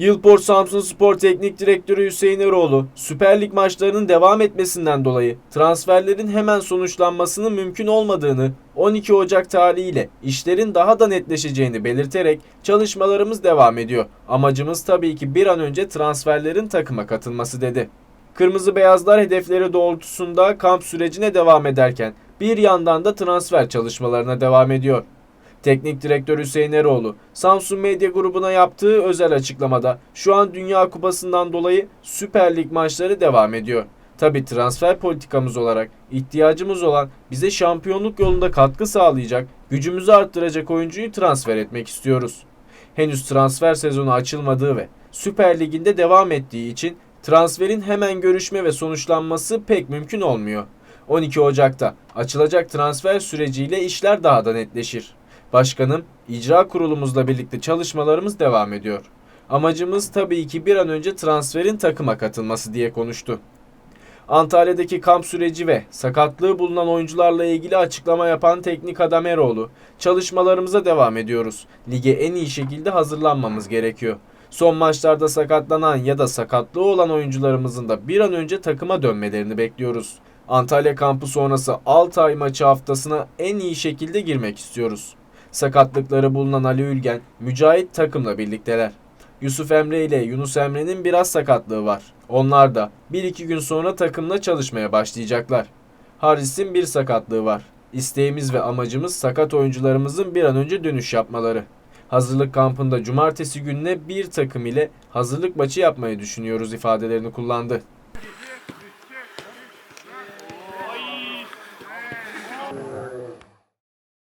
Yılport Samsun Spor Teknik Direktörü Hüseyin Eroğlu, Süper Lig maçlarının devam etmesinden dolayı transferlerin hemen sonuçlanmasının mümkün olmadığını, 12 Ocak tarihiyle işlerin daha da netleşeceğini belirterek çalışmalarımız devam ediyor. Amacımız tabii ki bir an önce transferlerin takıma katılması dedi. Kırmızı Beyazlar hedefleri doğrultusunda kamp sürecine devam ederken bir yandan da transfer çalışmalarına devam ediyor. Teknik direktör Hüseyin Eroğlu, Samsun Medya grubuna yaptığı özel açıklamada şu an Dünya Kupası'ndan dolayı Süper Lig maçları devam ediyor. Tabi transfer politikamız olarak ihtiyacımız olan bize şampiyonluk yolunda katkı sağlayacak, gücümüzü arttıracak oyuncuyu transfer etmek istiyoruz. Henüz transfer sezonu açılmadığı ve Süper Lig'inde devam ettiği için transferin hemen görüşme ve sonuçlanması pek mümkün olmuyor. 12 Ocak'ta açılacak transfer süreciyle işler daha da netleşir. Başkanım, icra kurulumuzla birlikte çalışmalarımız devam ediyor. Amacımız tabii ki bir an önce transferin takıma katılması diye konuştu. Antalya'daki kamp süreci ve sakatlığı bulunan oyuncularla ilgili açıklama yapan teknik adam Eroğlu, çalışmalarımıza devam ediyoruz. Lige en iyi şekilde hazırlanmamız gerekiyor. Son maçlarda sakatlanan ya da sakatlığı olan oyuncularımızın da bir an önce takıma dönmelerini bekliyoruz. Antalya kampı sonrası Altay maçı haftasına en iyi şekilde girmek istiyoruz. Sakatlıkları bulunan Ali Ülgen, Mücahit takımla birlikteler. Yusuf Emre ile Yunus Emre'nin biraz sakatlığı var. Onlar da 1-2 gün sonra takımla çalışmaya başlayacaklar. Haris'in bir sakatlığı var. İsteğimiz ve amacımız sakat oyuncularımızın bir an önce dönüş yapmaları. Hazırlık kampında cumartesi gününe bir takım ile hazırlık maçı yapmayı düşünüyoruz ifadelerini kullandı.